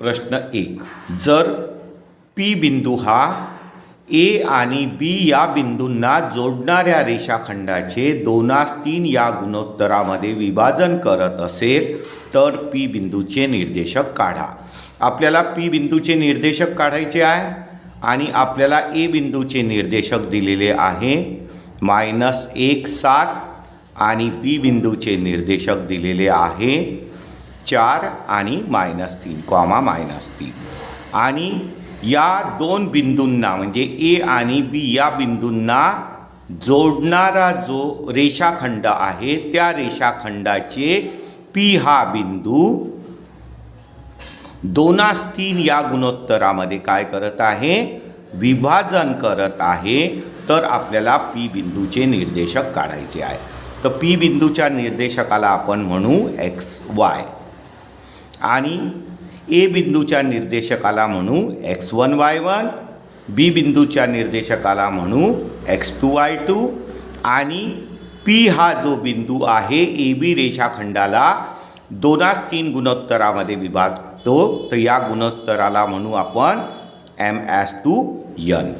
प्रश्न एक. जर पी बिंदू हा ए आणि बी या बिंदूंना जोडणाऱ्या रेषाखंडाचे दोनास तीन या गुणोत्तरामध्ये विभाजन करत असेल तर पी बिंदूचे निर्देशक काढा. आपल्याला पी बिंदूचे निर्देशक काढायचे आहे आणि आपल्याला ए बिंदूचे निर्देशक दिलेले आहे. मायनस एक सात आणि बी बिंदूचे निर्देशक दिलेले आहे. चार आणि मायनस तीन कॉमा मायनस तीन. आणि या दोन बिंदूंना म्हणजे ए आणि बी या बिंदूंना जोडणारा जो रेषाखंड आहे त्या रेषाखंडाचे पी हा बिंदू दोनास तीन या गुणोत्तरामध्ये काय करत आहे? विभाजन करत आहे. तर आपल्याला पी बिंदूचे निर्देशक काढायचे आहे. तर पी बिंदूच्या निर्देशकाला आपण म्हणू एक्स वाय. आणि ए बिंदूच्या निर्देशकाला म्हणू X one Y one B बिंदूच्या निर्देशकाला म्हणू एक्स टू वाय टू आणि पी हा जो बिंदू आहे ए बी रेषाखंडाला दोनास तीन गुणोत्तरामध्ये विभागतो तर या गुणोत्तराला म्हणू आपण एम एस टू यन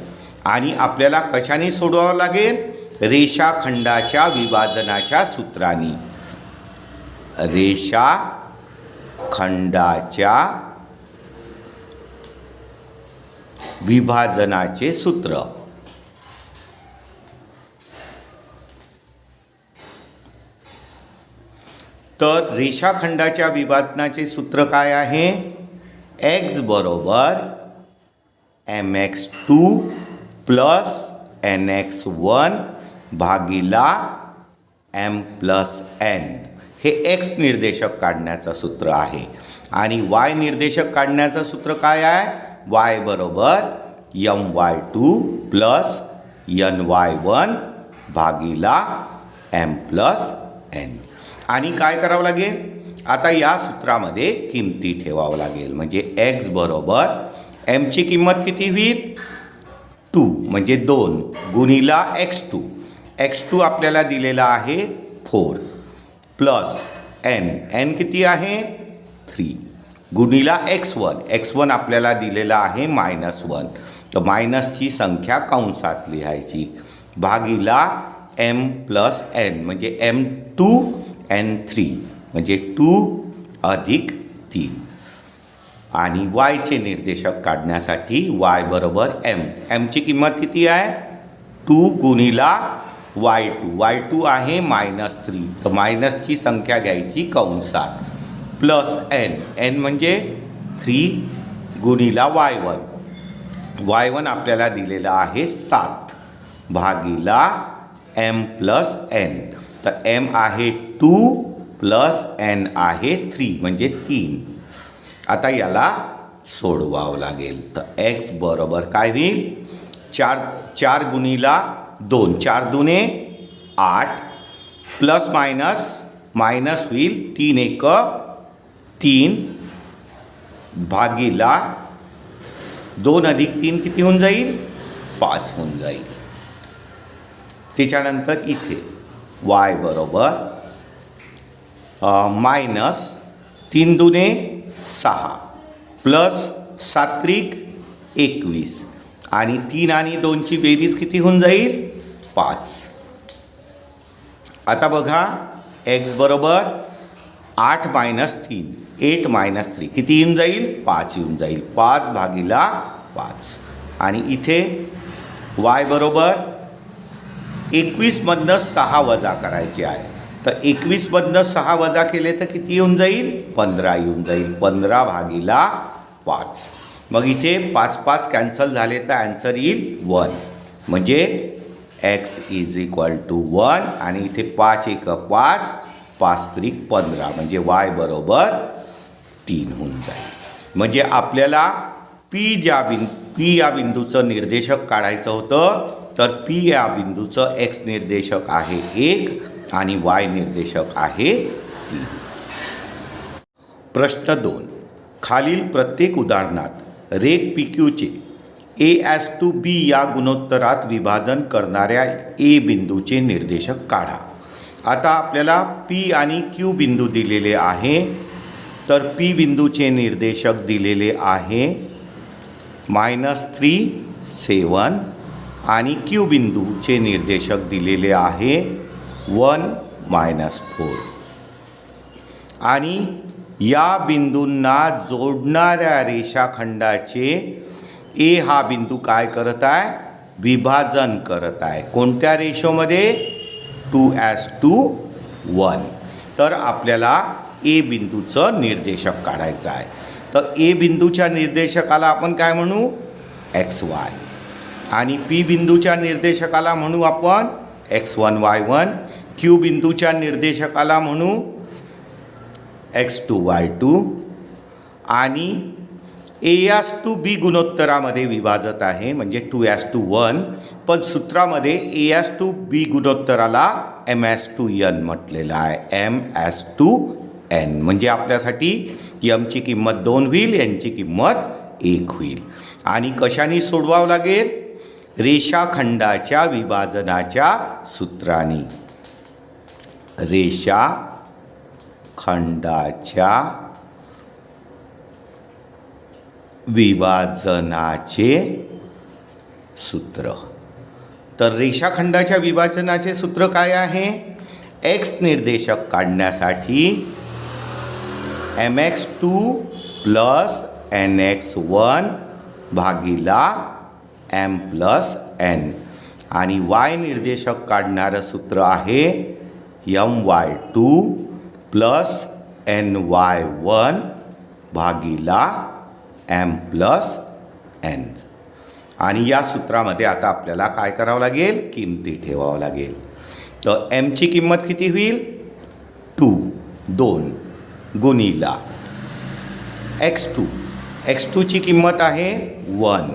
आणि आपल्याला कशाने सोडवावं लागेल? रेषाखंडाच्या विभाजनाच्या सूत्रांनी. रेषा खंडाच्या विभाजनाचे सूत्र. तर रेषाखंडाच्या विभाजनाचे सूत्र काय आहे? एक्स बरोबर M X two plus N X one भागीला एम प्लस एन हे एक्स निर्देशक काढण्याचं सूत्र आहे. आणि वाय निर्देशक काढण्याचं सूत्र काय आहे? वाय बरोबर M Y two plus N Y one भागीला एम प्लस एन आणि काय करावं लागेल? आता या सूत्रामध्ये किमती ठेवावं लागेल. म्हणजे एक्स बरोबर एमची किंमत किती होईल? टू म्हणजे दोन गुणीला एक्स टू एक्स टू आपल्याला दिलेला आहे फोर प्लस एन. एन किती आहे? थ्री. गुणीला एक्स वन. एक्स वन आपल्याला दिलेला आहे मायनस वन. तर मायनसची संख्या कंसात लिहायची. भागीला एम प्लस एन. म्हणजे एम टू एन थ्री. म्हणजे टू अधिक तीन. आणि वायचे निर्देशक काढण्यासाठी वाय बरोबर एम. एमची किंमत किती आहे? टू गुणीला वाय टू. वाय टू आहे मायनस थ्री. तर मायनसची संख्या घ्यायची कंसात. Plus N. एन म्हणजे थ्री गुणीला वाय वन. वाय वन आपल्याला दिलेला आहे सात. भागीला एम प्लस एन. तर एम आहे टू प्लस एन आहे थ्री म्हणजे तीन. आता याला सोडवावं लागेल. तर एक्स बरोबर काय होईल? चार चार गुणीला दोन चार दुने आठ प्लस मायनस मायनस होईल तीन एक तीन भागीला दोन अधिक तीन किती होऊन जाईल? पाच होऊन जाईल. त्याच्यानंतर इथे वाय बरोबर मायनस तीन दुने सहा प्लस सात्रिक एकवीस. आणि तीन आणि दोनची बेरीज किती होऊन जाईल? पाच. आता बघा एक्स बरोबर आठ मायनस तीन एट मायनस थ्री किती येऊन जाईल? पाच येऊन जाईल. पाच भागीला पाच. आणि इथे वाय बरोबर एकवीसमधनं सहा वजा करायचे आहे. तर एकवीसमधनं सहा वजा केले तर किती येऊन जाईल? पंधरा येऊन जाईल. पंधरा भागीला पाच. मग इथे पाच पाच कॅन्सल झाले तर ॲन्सर येईल वन. म्हणजे X is equal to one आणि इथे पाच एक पाच पाच त्रिक पंधरा. म्हणजे वाय बरोबर तीन होऊन जाईल. म्हणजे आपल्याला पी ज्या बिं पी या बिंदूचं निर्देशक काढायचं होतं तर पी या बिंदूचं एक्स निर्देशक आहे एक आणि वाय निर्देशक आहे तीन. प्रश्न दोन. खालील प्रत्येक उदाहरणात रेग पी क्यूचे ए एस टू बी या गुणोत्तरात विभाजन करणाऱ्या ए बिंदूचे निर्देशक काढा. आता आपल्याला पी आणि क्यू बिंदू दिलेले आहे. तर पी बिंदूचे निर्देशक दिलेले आहे. मायनस थ्री सेवन आणि क्यू बिंदूचे निर्देशक दिलेले आहे. One minus four. आणि या बिंदूंना जोडणाऱ्या रेषाखंडाचे ए हा बिंदू काय करत आहे? विभाजन करत आहे. कोणत्या रेशोमध्ये टू ॲस टू वन. तर आपल्याला ए बिंदूचं निर्देशक काढायचं आहे. तर ए बिंदूच्या निर्देशकाला आपण काय म्हणू? X Y. आणि पी बिंदूच्या निर्देशकाला म्हणू आपण X one Y one. Q बिंदूच्या निर्देशकाला म्हणू एक्स टू वाय टू आणि ए एस टू बी गुणोत्तरामध्ये विभाजत आहे म्हणजे टू एस टू वन पण सूत्रामध्ये ए एस टू बी गुणोत्तराला एम एस टू यन म्हटलेलं आहे. एम एस टू एन म्हणजे आपल्यासाठी यमची किंमत दोन होईल यांची किंमत एक होईल. आणि कशाने सोडवावं लागेल? रेषाखंडाच्या विभाजनाच्या सूत्राने. रेषा खंडाच्या विभाजनाचे सूत्र. तर रेषाखंडाच्या विभाजनाचे सूत्र काय आहे? एक्स निर्देशक काढण्यासाठी M X two plus N X one भागीला एम प्लस एन आणि वाय निर्देशक काढणारं सूत्र आहे M Y two plus N Y one भागीला एम प्लस एन. आणि या सूत्रामध्ये आता आपल्याला काय करावं लागेल? किमती ठेवावं लागेल. तर एमची किंमत किती होईल? टू. दोन गुणीला एक्स टू. एक्स टूची किंमत आहे वन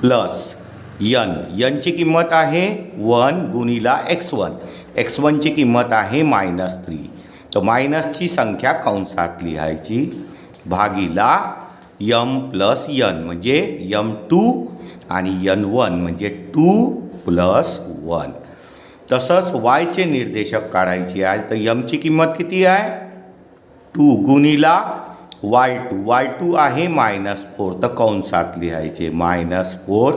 प्लस यन यनची किंमत आहे वन गुणीला एक्स वन. एक्स वनची किंमत आहे मायनस थ्री. तर मायनसची संख्या कंसात लिहायची भागीला यम प्लस यन म्हणजे यम टू आणि यन वन म्हणजे टू प्लस वन. तसंच वायचे निर्देशक काढायचे आहे तर यमची किंमत किती आहे? टू गुणीला वाय टू. वाय टू आहे मायनस फोर तर कंसात लिहायचे मायनस फोर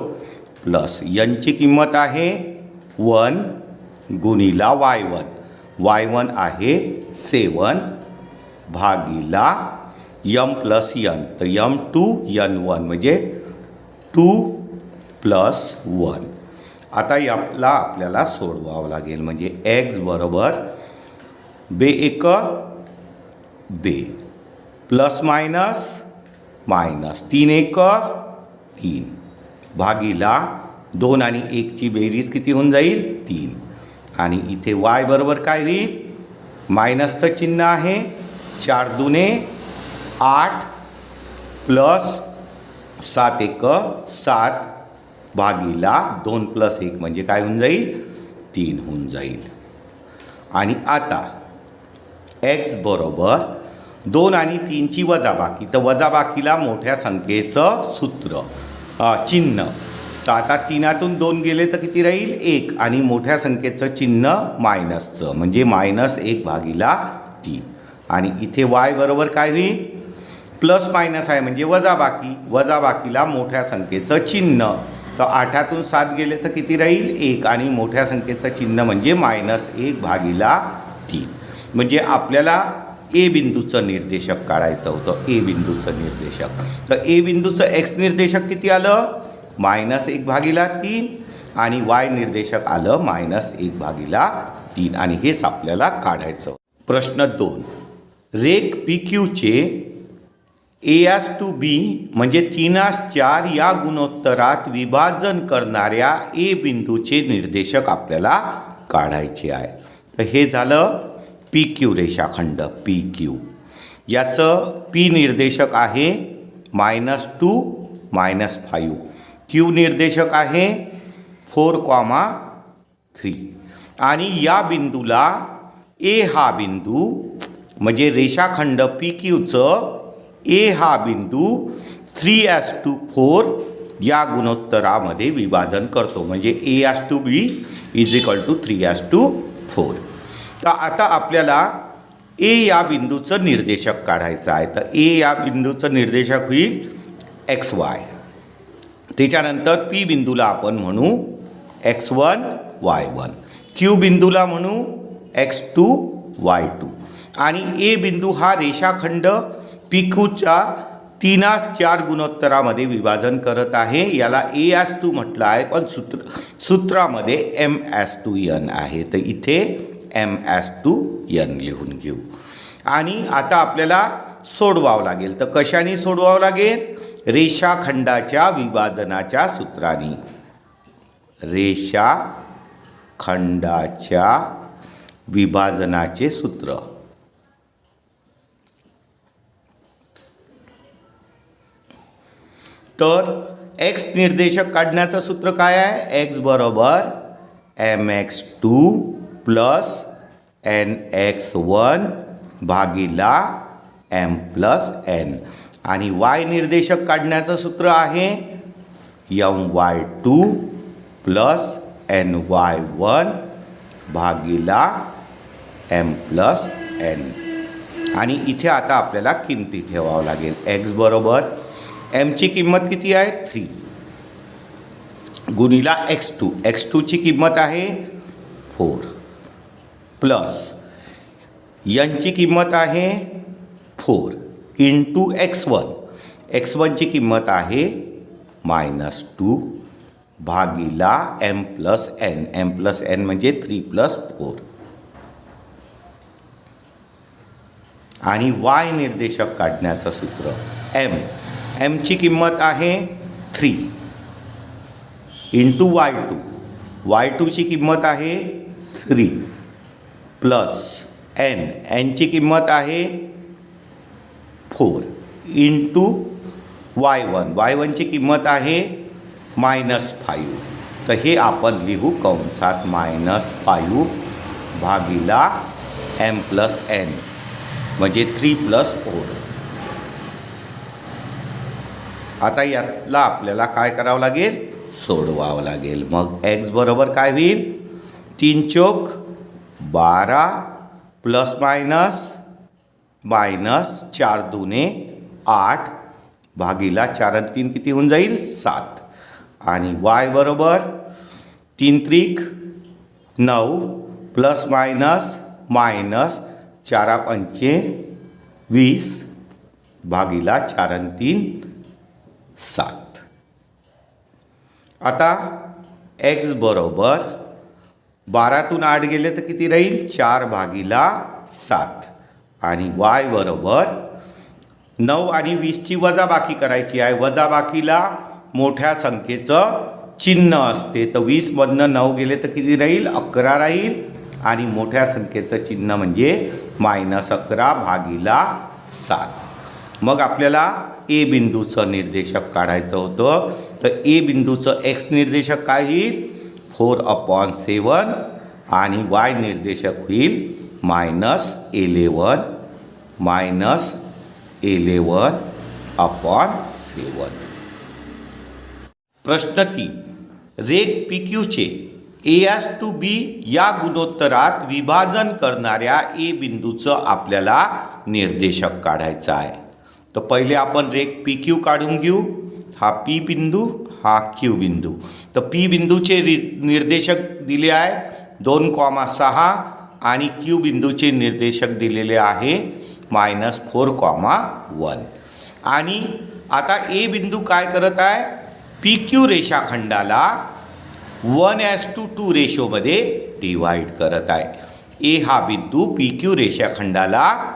प्लस. यनची किंमत आहे वन गुणीला वाय वन. वाय वन आहे सेवन भागीला यम प्लस यन. तर यम टू यन वन म्हणजे टू प्लस वन. आता याला आपल्याला सोडवावं लागेल. म्हणजे एक्स बरोबर बे एक बे. प्लस मायनस मायनस तीन एक तीन. भागीला दोन आणि एकची बेरीज किती होऊन जाईल? तीन. आणि इथे वाय बरोबर काय होईल? मायनसचं चिन्ह आहे. चार दुने आठ प्लस सात एक सात भागीला दोन प्लस एक म्हणजे काय होऊन जाईल? तीन होऊन जाईल. आणि आता एक्स बरोबर दोन आणि तीनची वजाबाकी. तर वजाबाकीला मोठ्या संख्येचं सूत्र चिन्ह. तर आता तीनातून दोन गेले तर किती राहील? एक. आणि मोठ्या संख्येचं चिन्ह मायनसचं. म्हणजे मायनस एक भागीला तीन. आणि इथे वाय बरोबर काय होईल? प्लस मायनस आहे. म्हणजे वजाबाकी वजाबाकीला मोठ्या संख्येचं चिन्ह. तर आठातून सात गेले तर किती राहील? एक. आणि मोठ्या संख्येचं चिन्ह म्हणजे मायनस एक भागीला तीन. म्हणजे आपल्याला ए बिंदूचं निर्देशक काढायचं होतं. ए बिंदूचं निर्देशक. तर ए बिंदूचं एक्स निर्देशक किती आलं? मायनस एक भागीला तीन आणि वाय निर्देशक आलं मायनस एक भागीला तीन. आणि हेच आपल्याला काढायचं. प्रश्न दोन. रेक पी क्यूचे ए एस टू बी म्हणजे तीनास चार या गुणोत्तरात विभाजन करणाऱ्या ए बिंदूचे निर्देशक आपल्याला काढायचे आहे. तर हे झालं पी क्यू रेषाखंड पी क्यू याचं पी निर्देशक आहे minus two minus five. Q निर्देशक आहे? Four comma three. आणि या बिंदूला ए हा बिंदू म्हणजे रेषाखंड पी क्यूचं ए हा बिंदू थ्री एस टू फोर या गुणोत्तरामध्ये विभाजन करतो. म्हणजे A as to B is equal to three as to four. तर आता आपल्याला ए या बिंदूचं निर्देशक काढायचं आहे. तर ए या बिंदूचं निर्देशक होईल एक्स वाय. त्याच्यानंतर पी बिंदूला आपण म्हणू X one Y one Q बिंदूला म्हणू एक्स टू वाय टू आणि ए बिंदू हा रेषाखंड पी क्यूच्या तीनास चार गुणोत्तरामध्ये विभाजन करत आहे. याला ए एस टू म्हटलं आहे पण सूत्र सूत्रामध्ये एम एस टू यन आहे. तर इथे एम एस टू यन लिहून घेऊ. आणि आता आपल्याला सोडवावं लागेल. तर कशाने सोडवावं लागेल? रेषाखंडाच्या विभाजनाच्या सूत्राने. रेषा खंडाच्या विभाजनाचे सूत्र. तर एक्स निर्देशक काढण्याचं सूत्र काय आहे? एक्स बरोबर M X two plus N X one भागीला एम प्लस एन आणि वाय निर्देशक काढण्याचं सूत्र आहे M Y two plus N Y one भागीला एम प्लस एन. आणि इथे आता आपल्याला किमती ठेवावं लागेल. एक्स बरोबर. एमची किंमत किती आहे? थ्री गुणीला एक्स टू एक्स टूची किंमत आहे फोर प्लस यनची किंमत आहे four into X one X वनची किंमत आहे मायनस टू भागीला M plus N M plus N म्हणजे थ्री प्लस फोर आणि वाय निर्देशक काढण्याचं सूत्र एम एमची किंमत आहे three into Y two Y टूची किंमत आहे थ्री प्लस एन एनची किंमत आहे four into Y one Y वनची किंमत आहे मायनस फायू तर हे आपण लिहू कंसात मायनस फायू भागीला एम प्लस एन म्हणजे थ्री प्लस फोर आता यातला आपल्याला काय करावं लागेल? सोडवावं लागेल. मग एक्स बरोबर काय होईल? तीन चोक बारा प्लस मायनस मायनस चार दुने आठ भागीला चार आणि तीन किती होऊन जाईल? सात. आणि वाय बरोबर तीन त्रिक नऊ प्लस मायनस मायनस चारा पंचे वीस भागीला चार आणि तीन सात. आता एक्स बरोबर बारातून आठ गेले तर किती राहील? चार भागीला सात. आणि वाय बरोबर नऊ आणि वीसची वजाबाकी करायची आहे. वजाबाकीला मोठ्या संख्येचं चिन्ह असते. तर वीसमधनं नऊ गेले तर किती राहील? अकरा राहील. आणि मोठ्या संख्येचं चिन्ह म्हणजे मायनस अकरा भागीला सात. मग आपल्याला ए बिंदूचं निर्देशक काढायचं होतं. तर ए बिंदूचं एक्स निर्देशक काय होईल? Four upon seven. आणि वाय निर्देशक होईल minus eleven minus eleven upon seven प्रश्न तीन. रेग पी क्यूचे ए एस टू बी या गुणोत्तरात विभाजन करणाऱ्या ए बिंदूचं आपल्याला निर्देशक काढायचं आहे. तर पहिले आपण रेग पी क्यू काढून घेऊ. हा पी बिंदू हा क्यू बिंदू. तर पी बिंदूचे रि निर्देशक दिले आहे. दोन कॉमा सहा आणि क्यू बिंदूचे निर्देशक दिलेले आहे मायनस फोर कॉमा वन आणि आता ए बिंदू काय करत आहे? पी क्यू रेषाखंडाला वन ॲस टू टू रेशोमध्ये डिवाईड करत आहे. ए हा बिंदू P Q रेषाखंडाला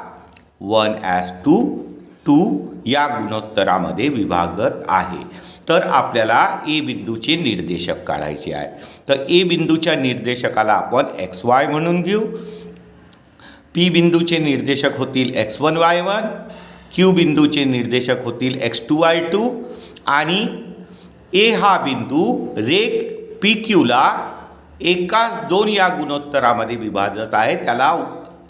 one as to two two गुणोत्तरामध्ये विभागत आहे. तर आपल्याला ए बिंदूचे निर्देशक काढायचे आहे. तर ए बिंदूच्या निर्देशकाला आपण एक्स वाय म्हणून घेऊ. पी बिंदूचे निर्देशक होतील X one Y one. Q बिंदूचे निर्देशक होतील एक्स टू वाय टू. आणि ए हा बिंदू रेख पी क्यूला एकाच दोन या गुणोत्तरामध्ये विभाजत आहे. त्याला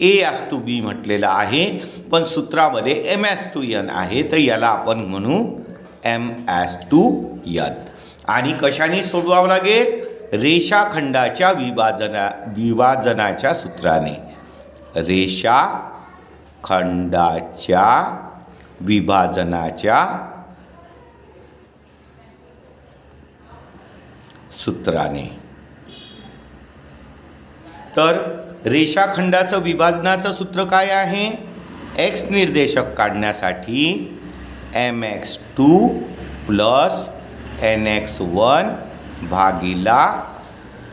ए एस टू बी म्हटलेलं आहे. पण सूत्रामध्ये एम एस टू यन आहे तर याला आपण म्हणू एम एस टू यन आणि कशाने सोडवावं लागेल? रेषाखंडाच्या विभाजना विभाजनाच्या सूत्राने. रेषा खंडाच्या विभाजनाच्या सूत्राने. तर रेषाखंडाचं विभाजनाचं सूत्र काय आहे? एक्स निर्देशक काढण्यासाठी M X two plus N X one भागिला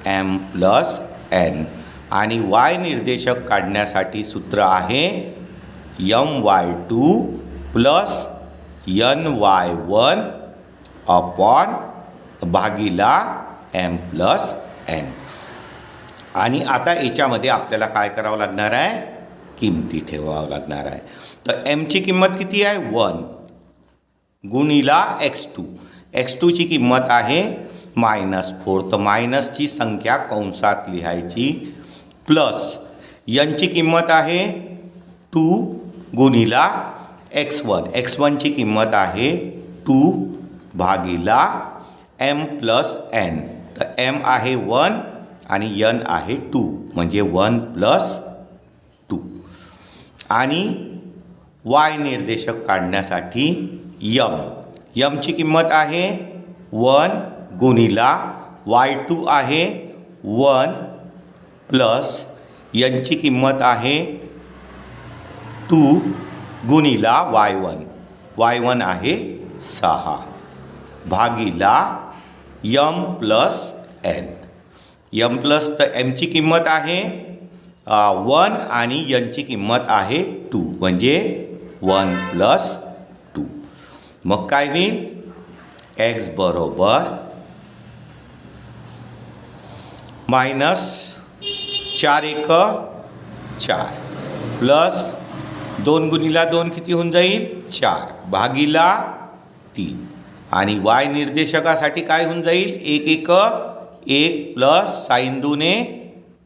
M plus N आणि वाय निर्देशक काढण्यासाठी सूत्र आहे M Y two plus N Y one upon भागिला M plus N आणि आता याच्यामध्ये आपल्याला काय करावं लागणार आहे? किमती ठेवावं लागणार आहे. तर एमची किंमत किती आहे? वन. गुणिला एक्स टू एक्स टूची किंमत आहे मायनस फोर. तर मायनसची संख्या कंसात लिहायची. प्लस यांची किंमत आहे टू गुणिला एक्स वन एक्स वनची किंमत आहे टू भागिला एम प्लस एन तर एम आहे वन. आणि यन आहे टू म्हणजे वन प्लस टू. आणि वाय निर्देशक काढण्यासाठी यम. यमची किंमत आहे वन गुणिला वाय टू आहे वन प्लस यनची किंमत आहे टू गुणिला वाय वन. वाय वन आहे सहा. भागिला M plus N. M plus तर एमची किंमत आहे वन आणि यनची किंमत आहे टू म्हणजे वन प्लस टू मग काय होईल? एक्स बरोबर मायनस चार एक चार. प्लस दोन गुणीला दोन किती होऊन जाईल? चार. भागीला तीन. आणि वाय निर्देशकासाठी काय होऊन जाईल? एक एक एक प्लस साईन दोने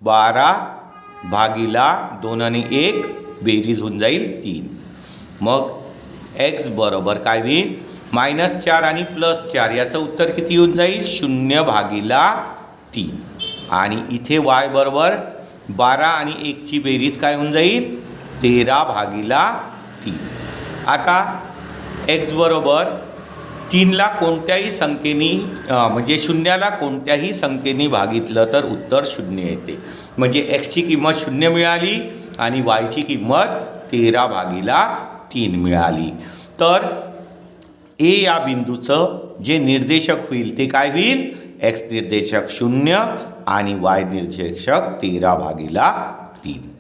बारा भागीला दोन आणि एक बेरीज होऊन जाईल तीन. मग एक्स बरोबर काय होईल? मायनस चार आणि प्लस चार याचं उत्तर किती येऊन जाईल? शून्य भागीला तीन. आणि इथे वाय बरोबर बारा आणि एकची बेरीज काय होऊन जाईल? तेरा भागीला तीन. आता एक्स बरोबर तीनला कोणत्याही संख्येनी म्हणजे शून्याला कोणत्याही संख्येनी भागितलं तर उत्तर शून्य येते. म्हणजे एक्सची किंमत शून्य मिळाली आणि वायची किंमत तेरा भागीला तीन मिळाली. तर ए या बिंदूचं जे निर्देशक होईल ते काय होईल? एक्स निर्देशक शून्य आणि वाय निर्देशक तेरा भागीला तीन.